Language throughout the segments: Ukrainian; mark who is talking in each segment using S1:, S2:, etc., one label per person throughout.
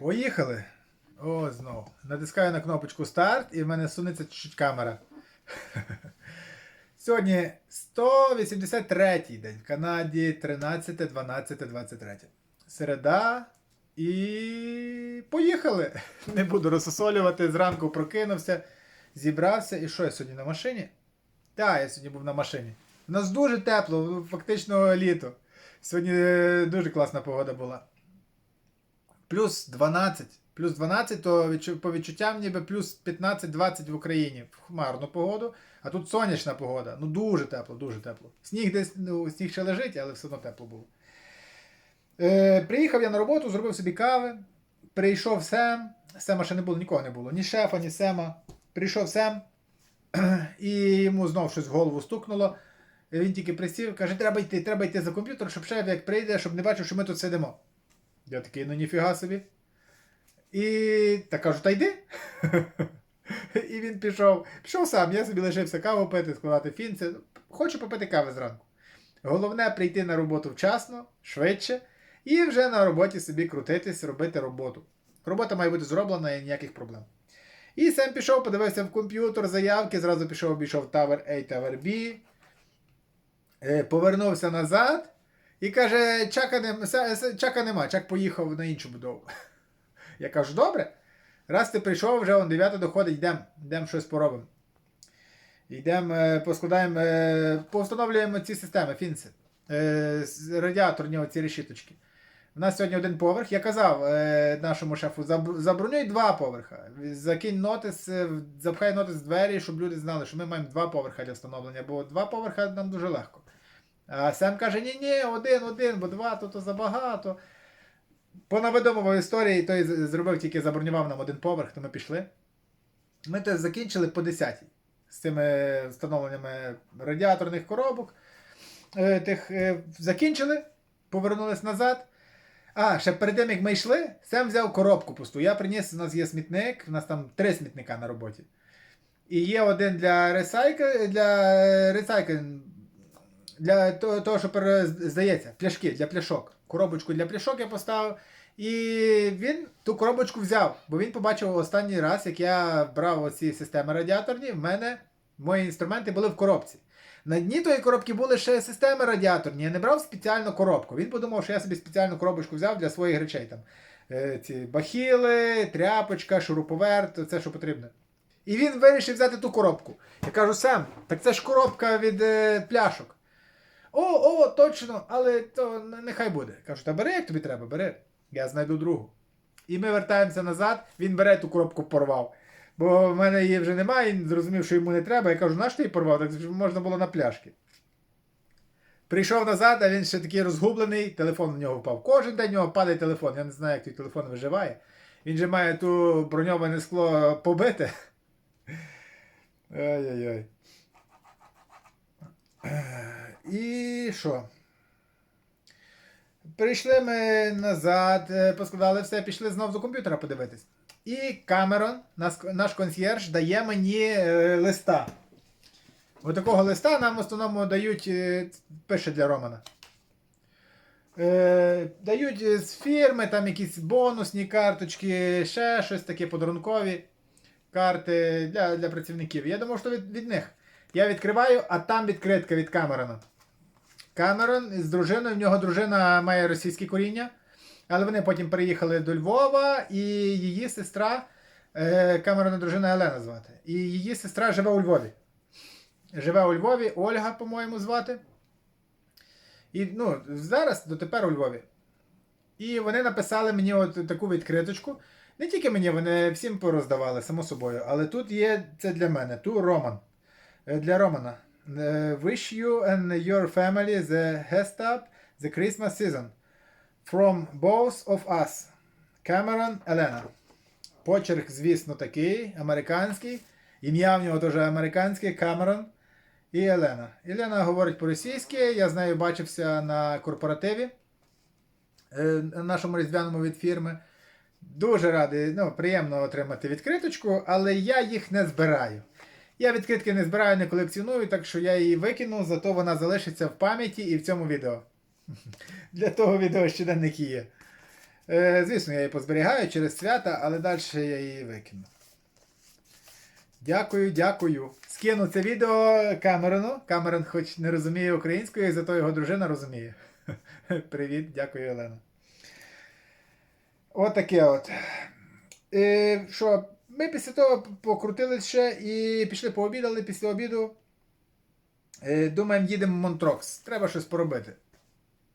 S1: Поїхали. О, знов. Натискаю на кнопочку старт і в мене сунеться чуть камера. Сьогодні 183-й день в Канаді 13, 12, 23. Середа. І поїхали. Не буду розсосолювати. Зранку прокинувся, зібрався. І що я сьогодні на машині? Так, я сьогодні був на машині. У нас дуже тепло, фактично літо. Сьогодні е, дуже класна погода була. Плюс 12. Плюс 12, то по відчуттям ніби плюс 15-20 в Україні в хмарну погоду, а тут сонячна погода. Ну дуже тепло, дуже тепло. Сніг десь, ну, сніг ще лежить, але все одно тепло було. Е, приїхав я на роботу, зробив собі кави. Прийшов Сем. Сема ще не було, нікого не було. Ні шефа, ні Сема. Прийшов Сем, і йому знов щось в голову стукнуло. Він тільки присів, каже, треба йти, треба йти за комп'ютер, щоб шеф як прийде, щоб не бачив, що ми тут сидимо. Я такий, ну ніфіга собі. І так кажу, та йди. І він пішов. Пішов сам, я собі лишився каву пити, складати фінці. Хочу попити кави зранку. Головне прийти на роботу вчасно, швидше, і вже на роботі собі крутитись, робити роботу. Робота має бути зроблена і ніяких проблем. І сам пішов, подивився в комп'ютер, заявки, зразу пішов, обійшов Tower A, Tower B. Е, Повернувся назад і каже: Чака, нем- се- се- чака нема, чак поїхав на іншу будову. Я кажу, добре. Раз ти прийшов, вже он 9 доходить, йдемо, йдемо щось поробимо. Йдемо, е, поскладаємо, е, повстановлюємо ці системи, фінси. Е, з- Радіаторні оці решіточки. У нас сьогодні один поверх. Я казав нашому шефу, забронюй два поверха. Закинь нотис, запхай нотис в двері, щоб люди знали, що ми маємо два поверха для встановлення, бо два поверха нам дуже легко. А Сем каже: ні, ні, один, один, бо два, то, то забагато. Понавидумував історії, той зробив тільки забронював нам один поверх, то ми пішли. Ми то закінчили по 10 з цими встановленнями радіаторних коробок. Е, Тих, е, закінчили, повернулись назад. А, ще перед тим, як ми йшли, Сем взяв коробку пусту. Я приніс, у нас є смітник, у нас там три смітника на роботі. І є один для ресайкл, для е, ресайкл, для того, що здається, пляшки для пляшок. Коробочку для пляшок я поставив. І він ту коробочку взяв, бо він побачив останній раз, як я брав оці системи радіаторні, в мене мої інструменти були в коробці. На дні тої коробки були ще системи радіаторні. Я не брав спеціальну коробку. Він подумав, що я собі спеціальну коробочку взяв для своїх речей. Там, е, ці бахіли, тряпочка, шуруповерт, це що потрібно. І він вирішив взяти ту коробку. Я кажу, Сем, так це ж коробка від е, пляшок. О, о, точно, але то нехай буде. Кажу, та бери, як тобі треба, бери. Я знайду другу. І ми вертаємося назад, він бере ту коробку порвав. Бо в мене її вже немає, він зрозумів, що йому не треба. Я кажу, на що ти її порвав? Так можна було на пляшки. Прийшов назад, а він ще такий розгублений, телефон в нього впав. Кожен день в нього падає телефон. Я не знаю, як той телефон виживає. Він же має ту броньоване скло побите. Ой-ой-ой. І що? Прийшли ми назад, е, поскладали все, пішли знов до комп'ютера подивитись. І Камерон, наш, консьєрж, дає мені е, листа. Ось такого листа нам в основному дають, е, пише для Романа. Дають з фірми, там якісь бонусні карточки, ще щось таке подарункові карти для, для працівників. Я думав, що від, від них. Я відкриваю, а там відкритка від Камерона. Камерон з дружиною, в нього дружина має російське коріння, але вони потім переїхали до Львова, і її сестра, е, Камерона дружина Елена звати. І її сестра живе у Львові. Живе у Львові, Ольга, по-моєму, звати. І ну, зараз дотепер у Львові. І вони написали мені от таку відкриточку. Не тільки мені, вони всім пороздавали, само собою. Але тут є це для мене. Ту Роман. Е, Для Романа. Е, Wish you and your family the best up the Christmas season. From both of us. Cameron Елена. Почерк, звісно, такий, американський. Ім'я в нього теж американське, Камерон і Елена. Елена говорить по-російськи, я з нею бачився на корпоративі е, нашому різдвяному від фірми. Дуже радий, ну, приємно отримати відкриточку, але я їх не збираю. Я відкритки не збираю, не колекціоную, так що я її викину, зато вона залишиться в пам'яті і в цьому відео. Для того відео щоденник є. Е, звісно, я її позберігаю через свята, але далі я її викину. Дякую, дякую. Скину це відео Камерону. Камерон хоч не розуміє української, зато його дружина розуміє. Привіт, дякую, Олена. Отаке от. Е, що, ми після того покрутились ще і пішли пообідали після обіду. Е, думаємо, їдемо в Монтрокс. Треба щось поробити.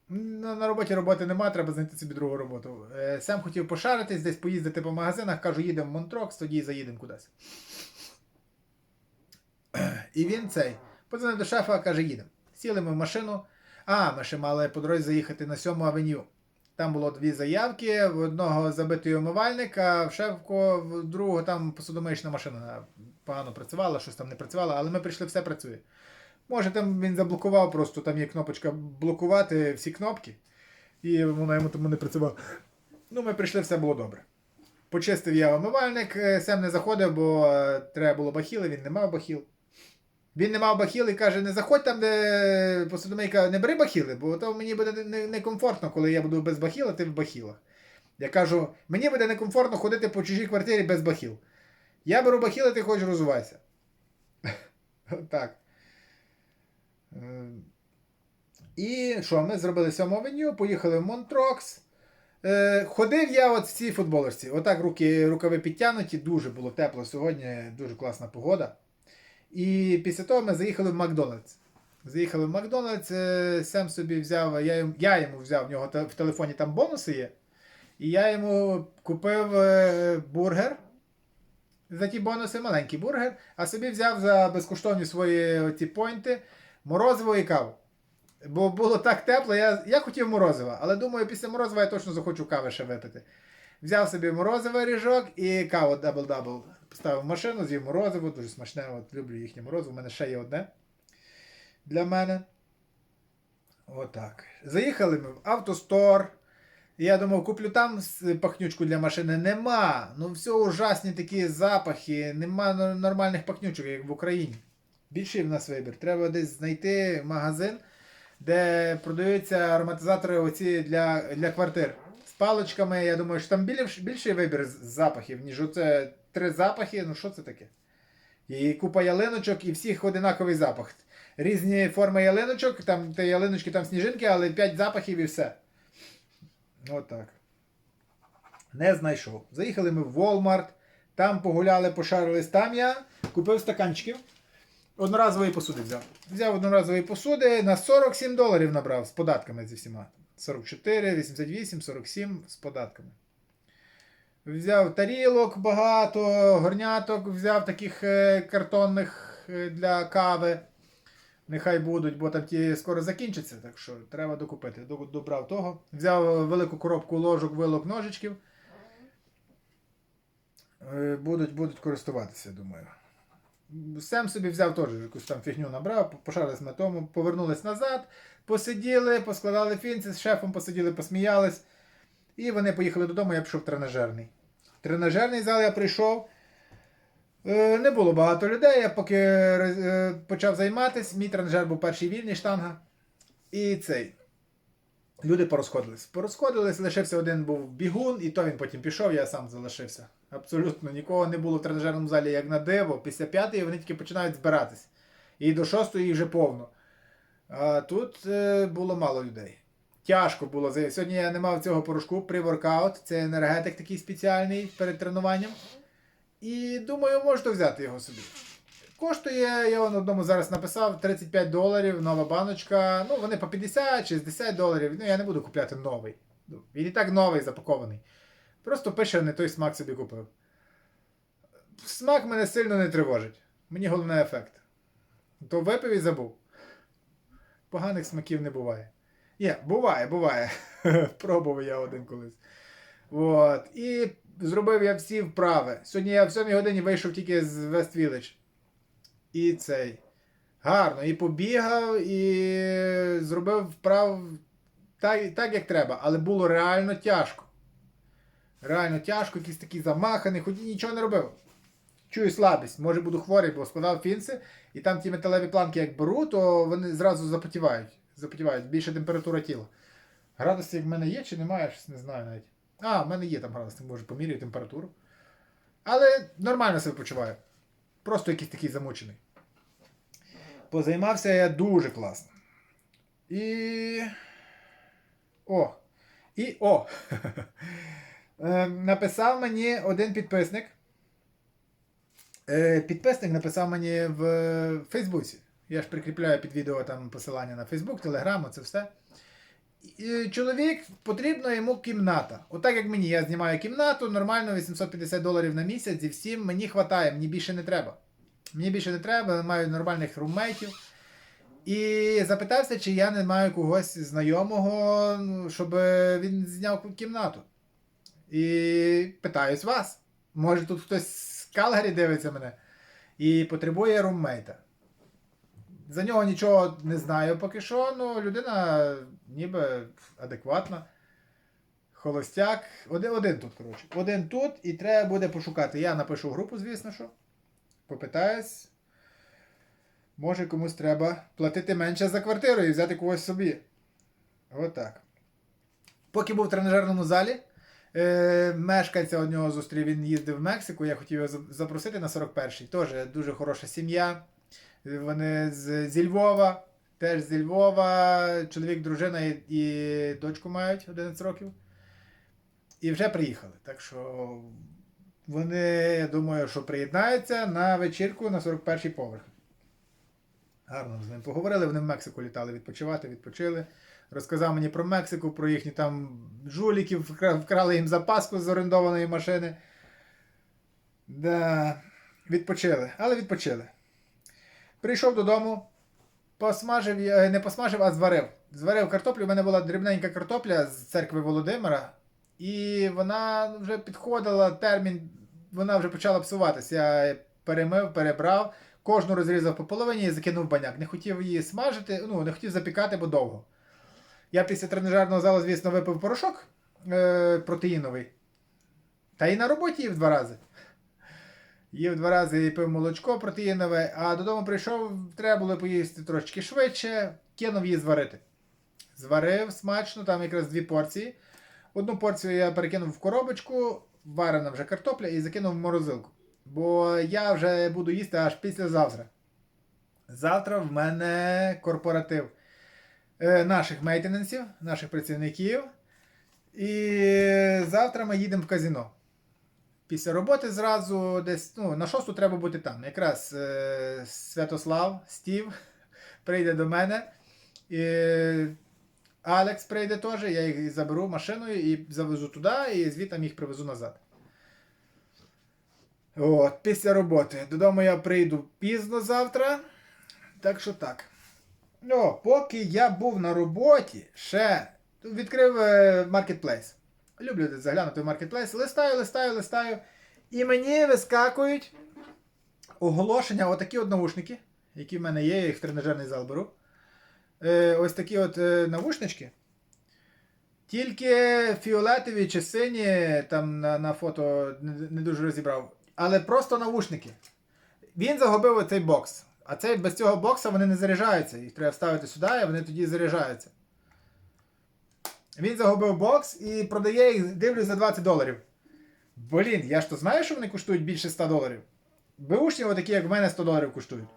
S1: На, роботі роботи немає, треба знайти собі другу роботу. Е, сам хотів пошаритись, десь поїздити по магазинах, кажу, їдемо в Монтрокс, тоді заїдемо кудись. І він цей. Подзвонив до шефа, каже, їдемо. Сіли ми в машину. А, ми ще мали по дорозі заїхати на 7 авеню. Там було дві заявки, в одного забитий умивальник, а в шефко, в другого там посудомиючна машина погано працювала, щось там не працювало, але ми прийшли, все працює. Може, там він заблокував, просто там є кнопочка блокувати всі кнопки, і вона йому тому не працювала. Ну, ми прийшли, все було добре. Почистив я умивальник, е, Сем не заходив, бо е, треба було бахіли, він не мав бахіл. Він не мав бахіл і каже: не заходь там, де посудомийка, не бери бахіли, бо то мені буде не- некомфортно, коли я буду без бахіла, ти в бахілах. Я кажу, мені буде некомфортно ходити по чужій квартирі без бахіл. Я беру бахіли, ти хоч розвивайся. Так. Е, І що, ми зробили сьому авеню, поїхали в Монтрокс. Е, ходив я от в цій футболочці. Отак руки, рукави підтягнуті, дуже було тепло сьогодні, дуже класна погода. І після того ми заїхали в Макдональдс. Заїхали в Макдональдс, е, Сем собі взяв, я, йому- я йому взяв, в нього в телефоні там бонуси є. І я йому купив е, бургер. За ті бонуси маленький бургер, а собі взяв за безкоштовні свої ці пойнти морозиво і каву. Бо було так тепло, я, я хотів морозива, але думаю, після морозива я точно захочу кави ще випити. Взяв собі морозиво ріжок і каву дабл-дабл. Поставив машину, з'їв морозиво, дуже смачне. От люблю їхнє морозиво. У мене ще є одне для мене. Отак. Заїхали ми в автостор. Я думав, куплю там пахнючку для машини. Нема. Ну все ужасні такі запахи, нема нормальних пахнючок, як в Україні. Більший в нас вибір. Треба десь знайти магазин, де продаються ароматизатори оці для, для квартир. Паличками, я думаю, що там більший вибір запахів, ніж оце три запахи. Ну що це таке? І купа ялиночок, і всіх одинаковий запах. Різні форми ялиночок, там те ялиночки, там сніжинки, але п'ять запахів і все. Отак. Не знайшов. Заїхали ми в Walmart, там погуляли, пошарились. Там я купив стаканчиків. Одноразової посуди взяв. Взяв одноразової посуди на 47 доларів набрав з податками зі всіма. 44, 88, 47 з податками. Взяв тарілок багато, горняток, взяв таких е, картонних е, для кави. Нехай будуть, бо там ті скоро закінчаться, так що треба докупити. Добрав того. Взяв велику коробку ложок, вилок, ножичків. Е, Будуть, будуть користуватися, думаю. Сем собі взяв теж якусь там фігню набрав, пошарились на тому, повернулись назад, посиділи, поскладали фінці, з шефом посиділи, посміялись. І вони поїхали додому, я пішов в тренажерний. В тренажерний зал я прийшов. Е, Не було багато людей, я поки е, почав займатися, мій тренажер був перший вільний штанга. І цей. Люди порозходились. Порозходились, лишився один був бігун, і то він потім пішов, я сам залишився. Абсолютно нікого не було в тренажерному залі, як на диво. Після п'ятої вони тільки починають збиратись. І до шостої вже повно. А тут е, було мало людей. Тяжко було. Сьогодні я не мав цього порошку pre-workout, це енергетик такий спеціальний перед тренуванням. І думаю, можете взяти його собі. Коштує, я вон одному зараз написав 35 доларів, нова баночка. Ну, вони по 50-60 доларів. Ну, я не буду купляти новий. Ну, Він і так новий запакований. Просто пише, не той смак собі купив. Смак мене сильно не тривожить. Мені головне ефект. То випив і забув. Поганих смаків не буває. Є, буває, буває. Пробував я один колись. От. І зробив я всі вправи. Сьогодні я в 7 годині вийшов тільки з West Village. І цей. Гарно. І побігав, і зробив вправ так, так, як треба. Але було реально тяжко. Реально тяжко, якийсь такий замаханий, хоч нічого не робив. Чую слабість, може буду хворий, бо складав фінси, і там ті металеві планки, як беру, то вони зразу запотівають. Запотівають, більша температура тіла. Градусів в мене є чи немає, щось не знаю навіть. А, в мене є там градусник, може поміряю температуру. Але нормально себе почуваю. Просто якийсь такий замучений. Позаймався я дуже класно. І. О! І о! Е, Написав мені один підписник. Е, Підписник написав мені в Фейсбуці. Я ж прикріпляю під відео там посилання на Фейсбук, Телеграм, це все. І Чоловік потрібна йому кімната. Отак як мені, я знімаю кімнату, нормально 850 доларів на місяць і всім мені вистачає, мені більше не треба. Мені більше не треба, маю нормальних румейтів. І запитався, чи я не маю когось знайомого, ну, щоб він зняв кімнату. І питаюсь вас. Може тут хтось з Калгарі дивиться мене і потребує руммейта. За нього нічого не знаю поки що, ну людина ніби адекватна. Холостяк. Один, один тут, коротше. Один тут і треба буде пошукати. Я напишу групу, звісно що. Попитаюсь. Може комусь треба платити менше за квартиру і взяти когось собі. Отак. Поки був в тренажерному залі, е, мешканця одного зустрів, він їздив в Мексику, я хотів його запросити на 41-й. Теж дуже хороша сім'я. Вони з, зі Львова, теж зі Львова, чоловік, дружина і, і дочку мають 11 років. І вже приїхали. Так що вони, я думаю, що приєднаються на вечірку на 41-й поверх. Гарно з ним поговорили. Вони в Мексику літали відпочивати, відпочили. Розказав мені про Мексику, про їхні там жуліків, вкрали їм запаску з орендованої машини. Да, відпочили, але відпочили. Прийшов додому, посмажив, не посмажив, а зварив. Зварив картоплю. У мене була дрібненька картопля з церкви Володимира, і вона вже підходила термін, вона вже почала псуватися. Я перемив, перебрав, кожну розрізав по половині і закинув баняк. Не хотів її смажити, ну, не хотів запікати, бо довго. Я після тренажерного залу, звісно, випив порошок е, протеїновий. Та і на роботі їв два рази. Їв два рази і пив молочко протеїнове, а додому прийшов, треба було поїсти трошки швидше, кинув її зварити. Зварив смачно, там якраз дві порції. Одну порцію я перекинув в коробочку, варена вже картопля, і закинув в морозилку. Бо я вже буду їсти аж післязавтра. Завтра в мене корпоратив е, наших мейтенансів, наших працівників. І завтра ми їдемо в казино. Після роботи зразу десь ну, на шосту треба бути там. Якраз е, Святослав, Стів прийде до мене. І Алекс прийде теж, я їх заберу машиною і завезу туди, і звідти їх привезу назад. От, після роботи. Додому я прийду пізно завтра. Так що так. Ну, поки я був на роботі, ще відкрив Marketplace. Люблю заглянути в Marketplace. Листаю, листаю, листаю. І мені вискакують оголошення, отакі от наушники, які в мене є, я їх в тренажерний зал беру. Е, ось такі от е, навушнички. Тільки фіолетові чи сині, там на, на фото не, дуже розібрав. Але просто навушники. Він загубив оцей бокс. А цей без цього бокса вони не заряджаються. Їх треба вставити сюди, і вони тоді заряджаються. Він загубив бокс і продає їх, дивлюсь, за 20 доларів. Блін, я ж то знаю, що вони коштують більше 100 доларів. Беушні, отакі, як в мене, 100 доларів коштують.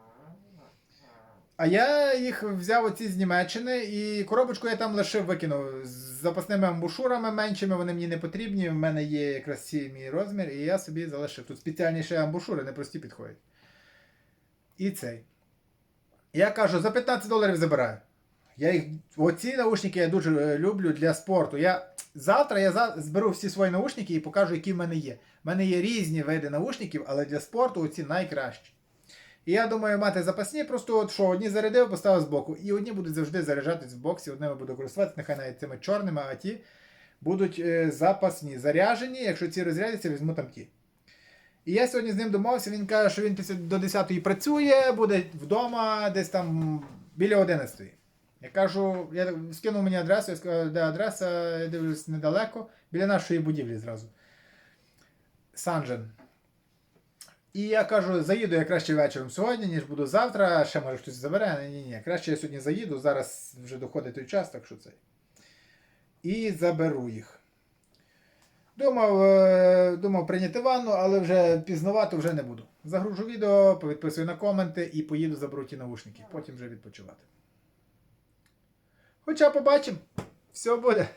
S1: А я їх взяв оці з Німеччини і коробочку я там лишив, викинув з запасними амбушурами меншими, вони мені не потрібні. В мене є якраз цей мій розмір, і я собі залишив. Тут спеціальніші амбушури, не прості підходять. І цей. Я кажу, за 15 доларів забираю. Я їх, оці наушники я дуже е, люблю для спорту. Я, завтра я за, зберу всі свої наушники і покажу, які в мене є. У мене є різні види наушників, але для спорту оці найкращі. І я думаю, мати запасні, просто от що одні зарядив, поставив збоку. І одні будуть завжди заряджатись в боксі, одними буду користуватися, нехай навіть цими чорними, а ті будуть е, запасні, заряжені. Якщо ці розрядяться, візьму там ті. І я сьогодні з ним домовився, він каже, що він після до 10-ї працює, буде вдома десь там біля 11-ї. Я кажу, я скинув мені адресу, я сказав, де адреса, я дивлюсь недалеко, біля нашої будівлі зразу. Санжен. І я кажу, заїду я краще вечором сьогодні, ніж буду завтра, ще може хтось забере. Ні, ні. Краще я сьогодні заїду, зараз вже доходить той час, так що це. І заберу їх. Думав е, думав прийняти ванну, але вже пізновато вже не буду. Загружу відео, повідписую на коменти і поїду заберу ті навушники. Потім вже відпочивати. Хоча побачимо, все буде.